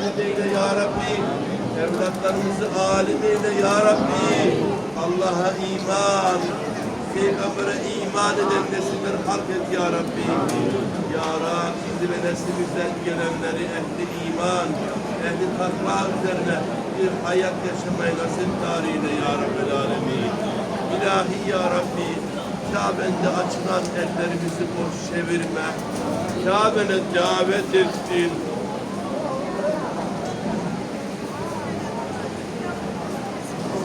alim eyle ya Rabbi. Evlatlarımızı alim eyle ya Rabbi. Allah'a iman, Peygamber'e iman eden nesiller halk et ya Rabbi. Ya Rabbi bizi ve neslimizden gelenleri ehli iman, ehli takva üzerine bir hayat yaşamayı nasip tarihiyle ya Rabbel Alemin. İlahi ya Rabbi, Kabe'nde açılan ellerimizi boş çevirme. Kabe'ne davet ettin.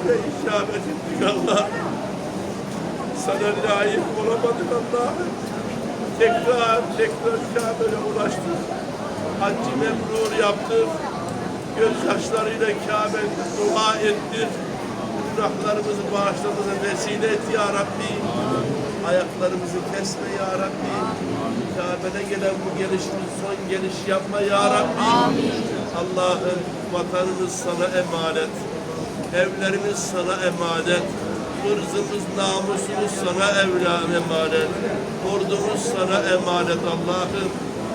Ve icabet ettik Allah. Sana layık olamadık Allah'ım. Tekrar tekrar Kabe'ne ulaştık. Haccı mebrur yaptık. Gözyaşlarıyla Kabe'de dua ettik. Günahlarımızı bağışladığına vesile et ya Rabbi. Ayaklarımızı kesme ya Rabbi. Kabe'ne gelen bu gelişimiz son geliş yapma ya Rabbi. Allah'ım vatanımız sana emanet. Evlerimiz sana emanet. Hırzımız, namusumuz sana evla emanet. Ordumuz sana emanet Allah'ım.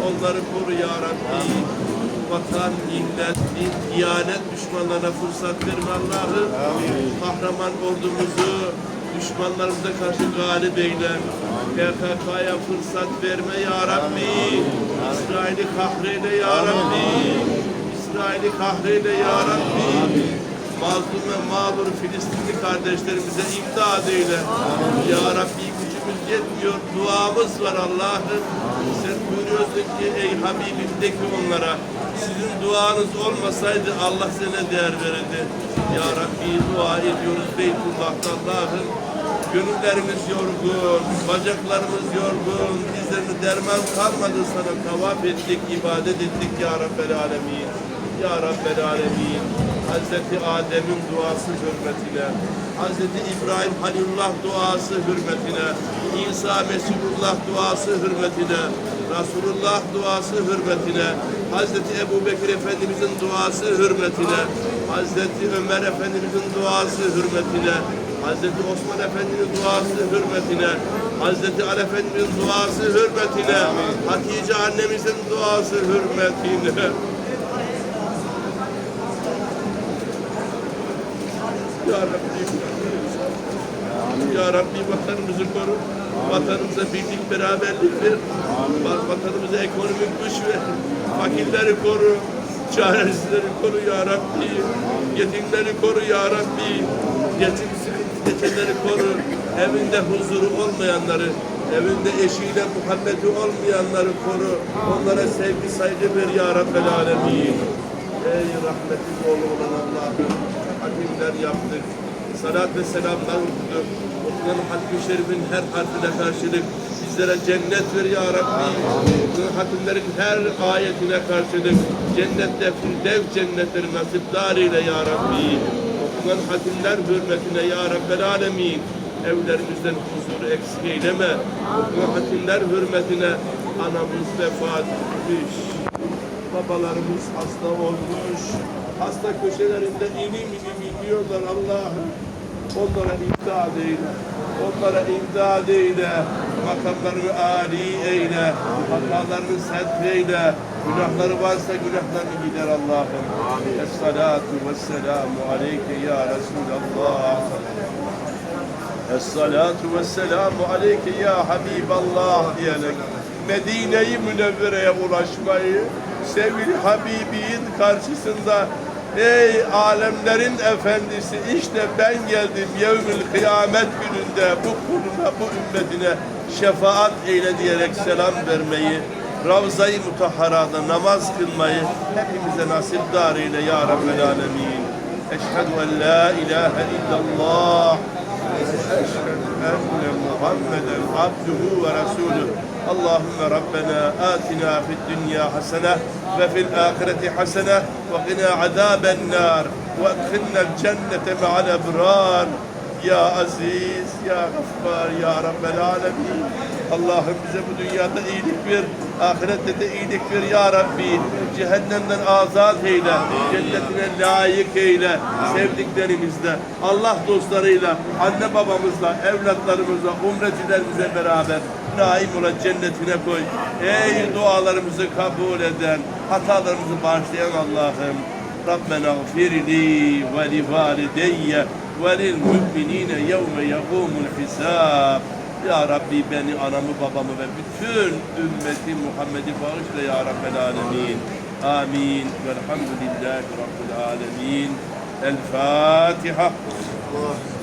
Onları koru ya Rabbi. Vatan, millet, din, diyanet düşmanlarına fırsat verme Allah'ım. Kahraman ordumuzu düşmanlarımıza karşı galip eyle. PKK'ya fırsat verme ya Rabbi. İsrail'i kahreyle ya Rabbi. İsrail'i kahreyle ya Rabbi. Mazlum ve mağdur Filistinli kardeşlerimize imdad eyle. Ya Rabbi gücümüz yetmiyor. Duamız var Allah'ım. Sen buyuruyorsun ki ey Habibim de ki onlara sizin duanız olmasaydı Allah size değer verirdi. Ya Rabbi dua ediyoruz Beytullah'ta Allah'ım. Gönüllerimiz yorgun, bacaklarımız yorgun, dizlerinde derman kalmadı sana tavaf ettik, ibadet ettik ya Rabbel Alemin. Ya Rabbel Alemin. Hazreti Adem'in duası hürmetine, Hazreti İbrahim Halilullah duası hürmetine, İsa Mesihullah duası hürmetine, Resulullah duası hürmetine, Hazreti Ebu Bekir Efendimizin duası hürmetine, Hazreti Ömer Efendimizin duası hürmetine, Hazreti Osman Efendi'nin duası hürmetine, Hazreti Ali Efendimizin duası hürmetine, Hatice annemizin duası hürmetine, Ya Rabbi, Ya Rabbi vatanımızı koru. Vatanımıza birlik, beraberlik ver. Va- Vatanımıza ekonomik güç ver. Fakirleri koru. Çaresizleri koru Ya Rabbi. Yetimleri koru Ya Rabbi. Yetim sıkıntı geçenleri koru. Evinde huzuru olmayanları, evinde eşiyle muhabbeti olmayanları koru. Onlara sevgi, saygı ver Ya Rabbel Alemin. Ey rahmetin oğlu olan Allah'ım hatimler yaptık. Salat ve selamlar okuduk. Okunan hatim-i şerifin her harfine karşılık bizlere cennet ver ya Rabbi. Hatimlerin her ayetine karşılık cennette firdevs cennetleri nasipdar eyle ya Rabbi. Okunan hatimler hürmetine ya Rabbel alemin. Evlerimizden huzuru eksik eyleme. Okunan hatimler hürmetine anamız vefat etmiş babalarımız hasta olmuş. Hasta köşelerinde inim inim iniyorlar Allah'ım. Onlara imdad eyle. Onlara imdad eyle. Makamlarını âli eyle. Hatalarını setreyle. Günahları varsa günahlarını gider Allah'ım. Es-salatu vesselamu aleyke ya Resulallah. Es-salatu vesselamu aleyke ya Habiballah diyerek Medine-i Münevvere'ye ulaşmayı sevgili Habibin karşısında Ey alemlerin efendisi işte ben geldim yevmül kıyamet gününde bu kuluna bu ümmetine şefaat eyle diyerek selam vermeyi Ravza-i Mutahhara'da namaz kılmayı hepimize nasip darıyla ya Rabbel Alemin. Eşhedü en la ilahe illallah ve eşhedü enne Muhammeden abduhu ve resuluhu. اللهم ربنا آتنا في الدنيا حسنة وفي الآخرة حسنة وقنا عذاب النار وأدخلنا الجنة مع الأبرار. Ya Aziz, Ya Gaffar, Ya Rabbel Alemin. Allah'ım bize bu dünyada iyilik ver, ahirette de iyilik ver Ya Rabbi. Cehennemden azat eyle, cennetine layık eyle, sevdiklerimizle, Allah dostlarıyla, anne babamızla, evlatlarımızla, umrecilerimize beraber naim olan cennetine koy. Ey dualarımızı kabul eden, hatalarımızı bağışlayan Allah'ım. Rabbena gfirli ve li valideyye ve lil müminine yevme yegumul hisab. Ya Rabbi beni, anamı, babamı ve bütün ümmeti Muhammed'i bağışla ya Rabbel Alemin. Amin. Velhamdülillahi Rabbil Alemin. El Fatiha. Rabbim.